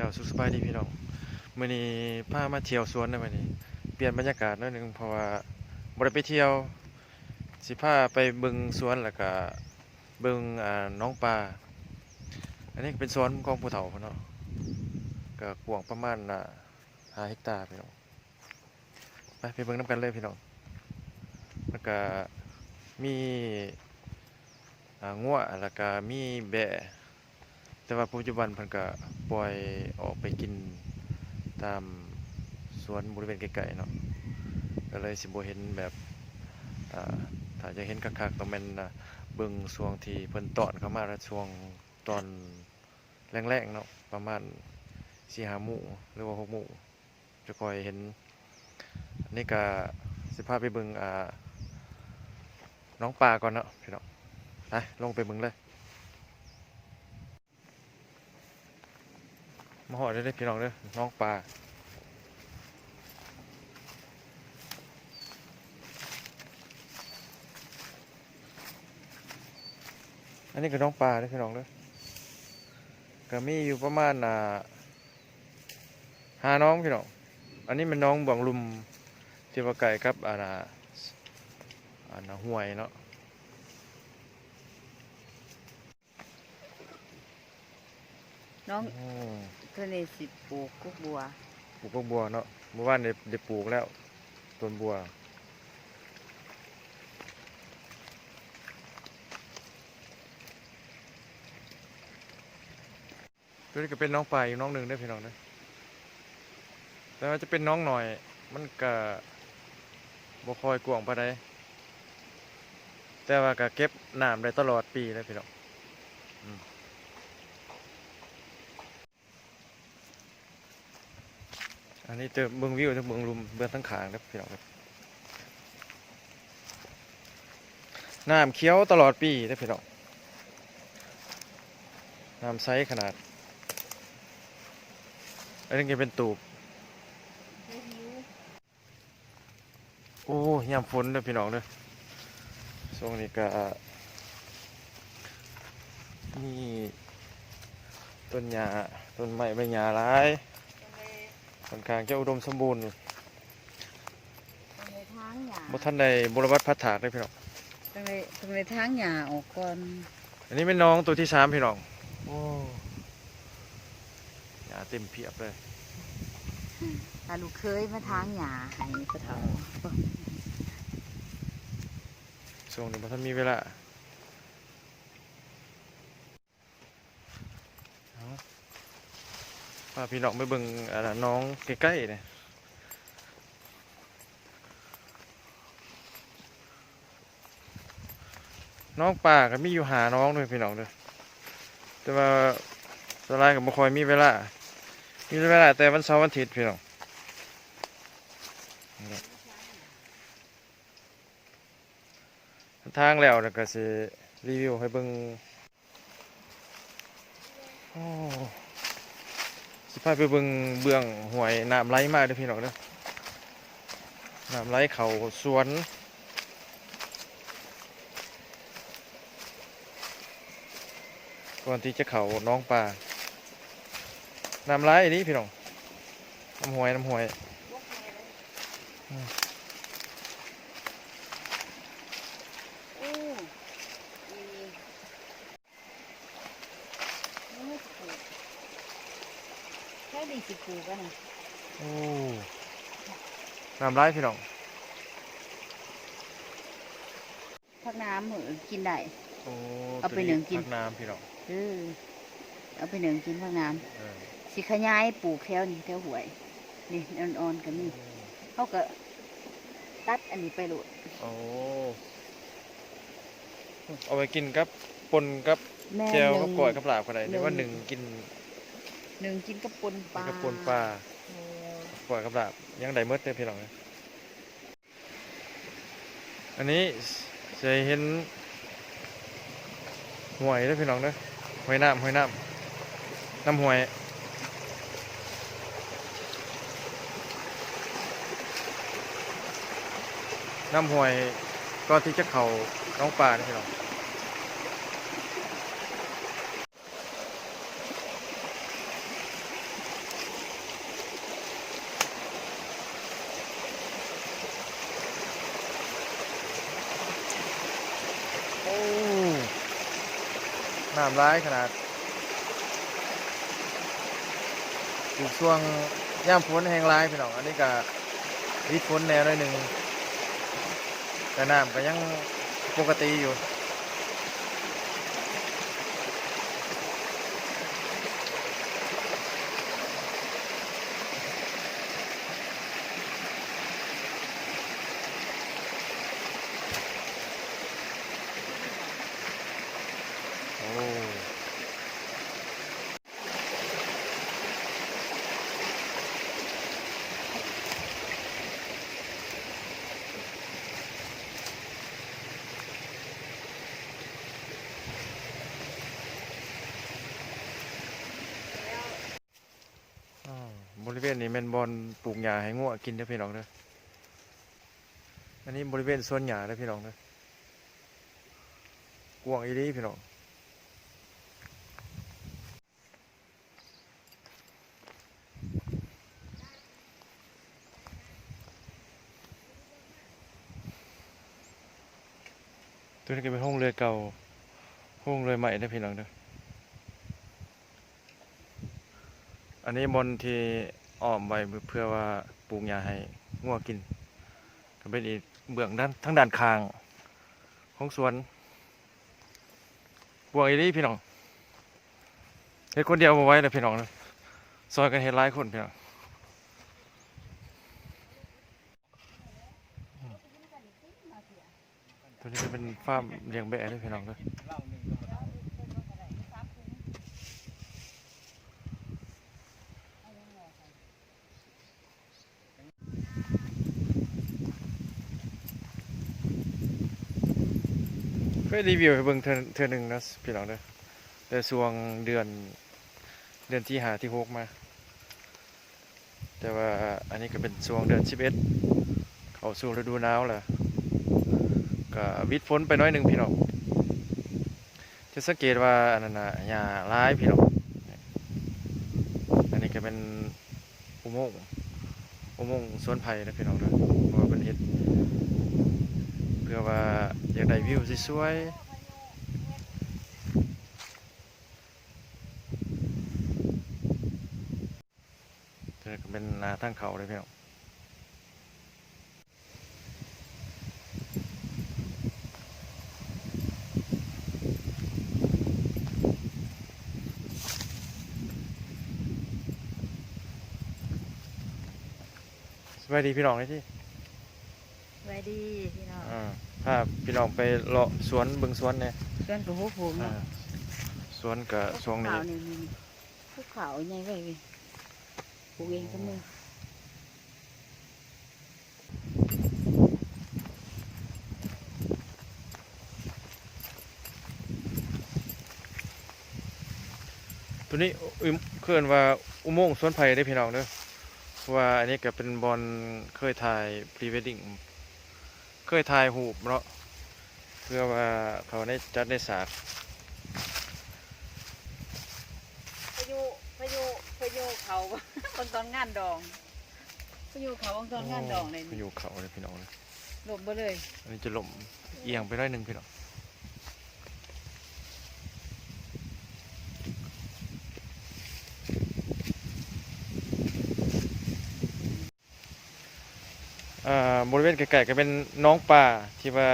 จ้าสุขสบายดีพี่น้องมื้อนี้พามาเที่ยวสวนนะมื้อนี้เปลี่ยนบรรยากาศน่อยหนึงเพราะว่าบ่ได้ไปเที่ยว สิพาไปเบิงสวนแล้วก็เบิงอ่าน้องปลาอันนี้เป็นสวนของผู้เฒ่าพุ่นเนาะก็กว้างประมาณอ่าเฮกตาร์พี่น้องไปไปเบิงนํกันเลยพี่น้องแล้วก็มีอ่างัวแล้วก็มีแบะ แต่ว่าปัจจุบันเพิ่นก็ปล่อยออกไปกินตามสวนบริเวณไกลๆเนาะก็เลยสิบ่เห็นแบบถ้าจะเห็นคักๆต้องแม่นเบิ่งช่วงที่เพิ่นตอนเข้ามาแล้วช่วงตอนแรงๆเนาะประมาณ4-5โมงหรือว่า6โมงจะคอยเห็นนนี้ก็สิพาไปเบิ่งอ่าน้องปลาก่อนเนาะพี่น้องไปลงไปเบิ่งเลย มาหอดได้อพี่น้องเด้อน้องปลาอันนี้ก็น้องปลาเด้อพี่น้องเด้อก็มีอยู่ประมาณอ่าหาน้องพี่น้อง อันนี้เป็นน้องบวงลุมที่ว่าไก่ครับอ่าน่ะอ่าน่ะห้วยเนาะน้องโอ้เพื่อนนี่สิปลูกกุกบัวปลูกกบัวเนาะเมื่อวานได้ได้ปลูกแล้วต้นบัว ตัวนี้ก็เป็นน้องปลาอีกน้องหนึ่งได้อพี่น้องเด้อแต่ว่าจะเป็นน้องหน่อย มันก็บ่คอยกวางปานใดแต่ว่าก็เก็บน้ำได้ตลอดปีเลยพี่น้องอืม อันนี้เจอเมืองวิวทั้งเมืองลุมเบืองทั้งขางครับพี่น้องครับน้ำเขียวตลอดปีได้อพี่น้องน้ำใสขนาด อันนี้ก็เป็นตูบโอ้ยามฝนเด้อพี่น้องเด้อช่วงนี้ก็มีต้นหญ้าต้นไม้ใบหญ้าลาย ค่อนข้างจะอุดมสมบูรณ์ตรงในทางหญ้าบ่ทันได้บรบัดพัดถากเลยพี่น้องตรงในตรงในทางหญ้าออกก่อนอันนี้เป็นน้องตัวที่สามพี่น้องโอ้หญ้าเต็มเพียบเลยถ้าลูกเคยมาทางหญ้าให้กระเถาช่วงนี้บ่ทันมีเวลาเอาาพี่น้องไปเบิ่งน้องใกล้ๆเนี่ยน้องป่าก็มีอยู่หาน้องด้วยพี่น้องด้อแต่ว่าสลายก็บ่ค่อยมีเวลา มีเวลาแต่วันเสาร์วันอาทิตย์พี่น้องนี่แหละทางแล้วแล้วก็สิรีวิวให้เบิ่งโอ้ สิพาไปเบิ่งเบื้องห่วยน้ำไหลมากเด้อพี่น้องเด้อน้ำไหลเขาสวนก่อนที่จะเขาน้องปลาน้ำไหลายนี่พี่น้องน้ำห่วยน้ำห่วย โอ้มีนี่สิปลูกแค่ดีสิปลูกกันนะ โอ้ น้ำไหลายพี่น้องพักน้ำเหมือนกินได้ โอ้เอาไปหนึ่งกิน พัน้ำพี่น้องเออเอาไปหนึ่งกินพักน้เออำสิขยายปลูกแถวนี้แถวหวย นี่อ่อนๆก็มีเขาก็ตัดอันนี้ไปโหลดโอ้เอาไปกินกับปนกับแม่แจวหกันึ่บงก่อยกับลาบก็ได้หนึ่นี่ง ว่าหนึ่งกินหนึ่งกินกับปนปลากับปนปลา ก่อยกับลาบยังได้เมดเลยพี่น้องเอ้ยอันนี้จะเห็นหวยด้อพี่น้องเด้อหวยน้ำหวยน้ำน้ำหวยน้ำหวยก็ที่จะเข่าน้องปลานี่พี่น้อง น้ำร้ายขนาดอยู่ช่วงย่ามฝนแห้งร้ายพี่น้องอันนี้ก็วิดฝนแนวหน่อยหนึ่งแต่น้ำก็ยังปกติอยู่ ริเวณนี้แม่นบอลปลูกหญ้าให้งัวกินเด้อพี่น้องเด้ออันนี้บริเวณสวนหญ้าเด้อพี่น้องเด้อกวางอีหลีพี่น้องตัวนี้ก็เป็นห้องเรือเก่าห้องเรือใหม่เด้อพี่น้องเด้ออันนี้บนที่ อ้อมไว้เพื่อว่าปลูกหญ้าให้งัวกิน ก็เป็นอีกเบื้องด้านทั้งด้านข้างของสวนบวกอีนี้พี่น้องเฮ็ดคนเดียวมาไว้เลยพี่น้องนะซอยกันเฮ็ดหลายคนพี่น้องตัวนี้ก็เป็นฟาร์มเลี้ยงแบะเลยพี่น้องเลย เคยรีวิวให้เบิ่งเทื่อเทื่อหนึ่งนะพี่น้องเด้อแต่ช่วงเดือนเดือนที่หาที่หกมา แต่ว่าอันนี้ก็เป็นช่วงเดือนสิบเอ็ดเข้าสู่ฤดูหนาวแหล้วก็วิดฝนไปน้อยหนึ่งพี่น้องจะสังเกตว่าอันนั้นน่ะหญ้าร้ายพี่น้องอันนี้ก็เป็นอุโมงค์อุโมงค์สวนไผ่นะพี่น้องเด้อเพราะว่าเป็นเฮ็ดเพื่อว่า อยากได้วิวสวยๆเธอก็เป็นนาทางเขาเลยพี่น้องสวัสดีพี่น้องเลยที่ไว้ดีพี่น้องอ่า พาพี่น้องไปเลาะสวนเบิ่งสวนเนี่ยเพื่อนกับพวกผมอ่าสวนกับช่วงนี้ขาวนี่มีภูเขาใหญ่ไว้เว้ยปลูกเองกับมือตัวนี้อุมเคลื่อนว่าอุโมงค์สวนไผ่ได้พี่น้องเด้อเพราะว่าอันนี้ก็เป็นบอลเคยถ่ายพรีเวดดิ้ง เคยถ่ายหูปเนาะเพื่อว่าเขาได้จัดได้สากพายุพายุพายุเขาบางตอนงานดองพายุเขาบางตอนงานดองเลยไปอยู่เขาเลยพี่น้องเลยหลบไปเลยอันนี้จะหล่มเอียงไปหน้อยหนึ่งพี่น้อง บริเวณไกลๆก็เป็นน้องป่าที่ว่า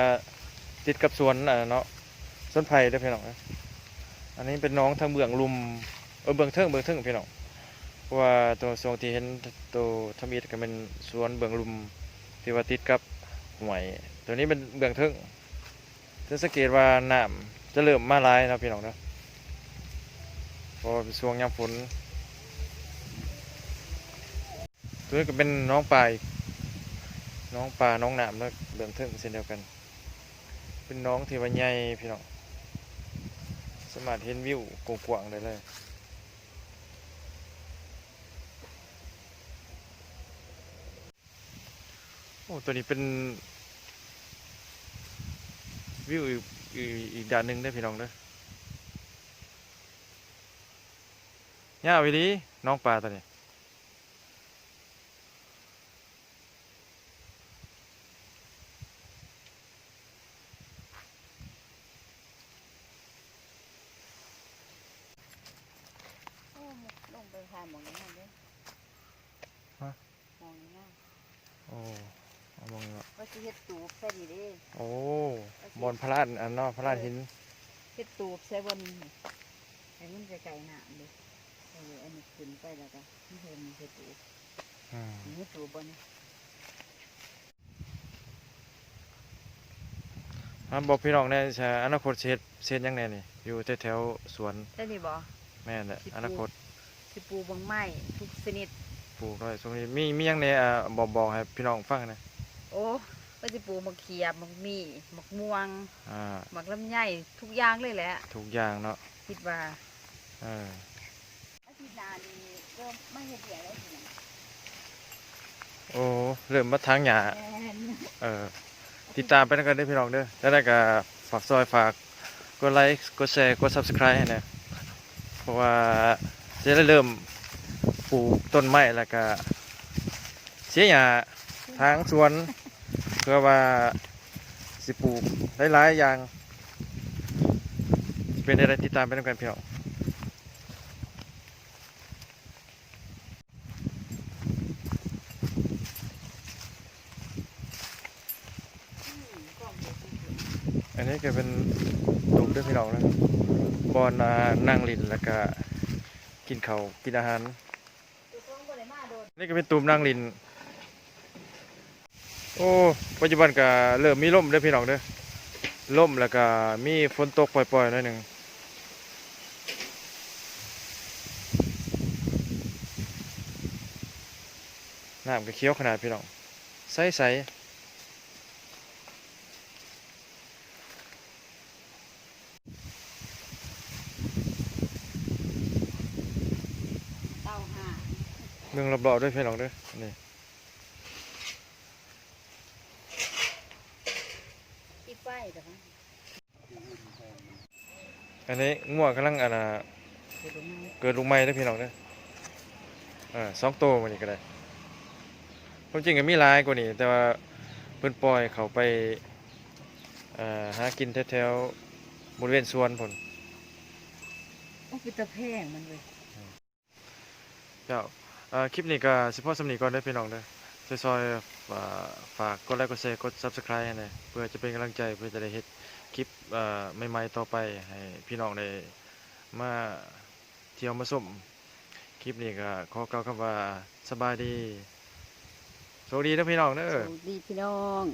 ติดกับสวนเนาะสวนไผ่เด้อพี่น้องอันนี้เป็นน้องทางเบื้องลุมเออเบื้องเทิงเบื้องเทิงพี่น้องเพราะว่าตัวทรงที่เห็นตัวทมิดก็เป็นสวนเบื้องลุมที่ว่าติดกับหวยตัวนี้เป็นเบื้องเทิงจะสังเกตว่าน้ำจะเริ่มมาลายนะพี่น้องนะพราะว่าเป็นช่วงยามฝนตัวนี้ก็เป็นน้องป่าอีก น้องปลาน้องหน้ำแล้วเบื้องเทิงเช่นเดียวกัน เป็นน้องที่ว่าใหญ่พี่น้องสามารถเห็นวิวกว้างๆได้เลยโอ้ตัวนี้เป็นวิวอีกอีกด้านหนึ่งได้พี่น้องเด้อย่าวิลีน้องปลาตัวนี้ บิ่งทางหมองนี้เด้อฮะหมองนี้โอ้เอามองเนาะว่าสิเฮ็ดตูบใส่นี่เด้โอ้บอลพระราชอันเนาะพระราชหินเฮ็ดตูบใส่บนนี่ให้มันไกลๆน้ำเด้เอออันนี้ขึ้นไปแล้วก็นี่เฮ็ดเฮ็ดตูบอืมนี่ตูบบนอะบอกพี่น้องแน่ใช่อนาคตสิเฮ็ดสิเฮ็ดหยังแน่นี่ อยู่แถวๆสวนได้นี่บ่ แม่นแหละสิปลูกอนาคต สิปลูกบางไม้ทุกชนิด ปลูกด้วยช่วงนี้มีมีหยังแน่อะบอกบอกให้พี่น้องฟังหนะโอ้ก็สิปลูกมะเขียบมะมี่มะม่วงอ่ามะลำไยทุกอย่างเลยแหละทุกอย่างเนาะคิดว่าเอออาทิตย์หน้านี่เริ่มไม่เฮ็ดเบียร์แล้วสินะโอ้เริ่มมาทางหญ้าแม่นเออติดตามไปแล้วกันเด้อพี่น้องเด้อแล้วได้ก็ฝากซอยฝากกดไลค์กดแชร์กด Subscribe ให้แหนะเพราะว่า จะได้เริ่มปลูกต้นไม้แล้วก็เสียหญ้าทางสวนเพื่อว่าสิปลูกหลายๆอย่าง เป็นอะไรติดตามไปด้วยกันพี่น้องอันนี้ก็เป็นตูมด้วยพี่น้องนะบอนานั่งลินแล้วก็ กินเขาวกินอาหารๆตัวของบ่ได้มาโดนนี่ก็เป็นตูมนั่งลิน โอ้ปัจจุบันก็เริ่มมีลมเด้อพี่น้องเด้อลมแล้วก็มีฝนตกปล่อยๆหน่อยหนึ่งน้ำก็เคี้ยวขนาดพี่น้องใสเต้าห่า ๆ เมืองรอบๆด้วยพี่น้องเด้อนี่อีไฟแต่ว่าอันนี้ง่วงกำลังอันน่ะเฮ็ดบ่มาเกิดลูกไม้ได้อพี่น้องเด้อเออสองตัวมันนี่ก็ได้ความจริงก็มีหลายกว่านี้แต่ว่าเพิ่นปล่อยเขาไปเอ่อหากินแถวๆบริเวณสวนพุ่นโอ้เป็นตะแพงมันเว้ยเจ้าเอ่อคลิปนี้ก็สิพ่อสำนีก่อนเด้พี่น้องเด้อซอยๆอ่าฝากกดไลค์กดแชร์กด Subscribe ให้หน่อยเพื่อจะเป็นกำลังใจเพื่อจะได้เฮ็ดคลิปใหม่ๆต่อไปให้พี่น้องได้มาเที่ยวมาชมคลิปนี้ก็ขอกล่าวคำว่าสบายดีโชคดีนะพี่น้องเด้อ สวัสดีพี่น้อง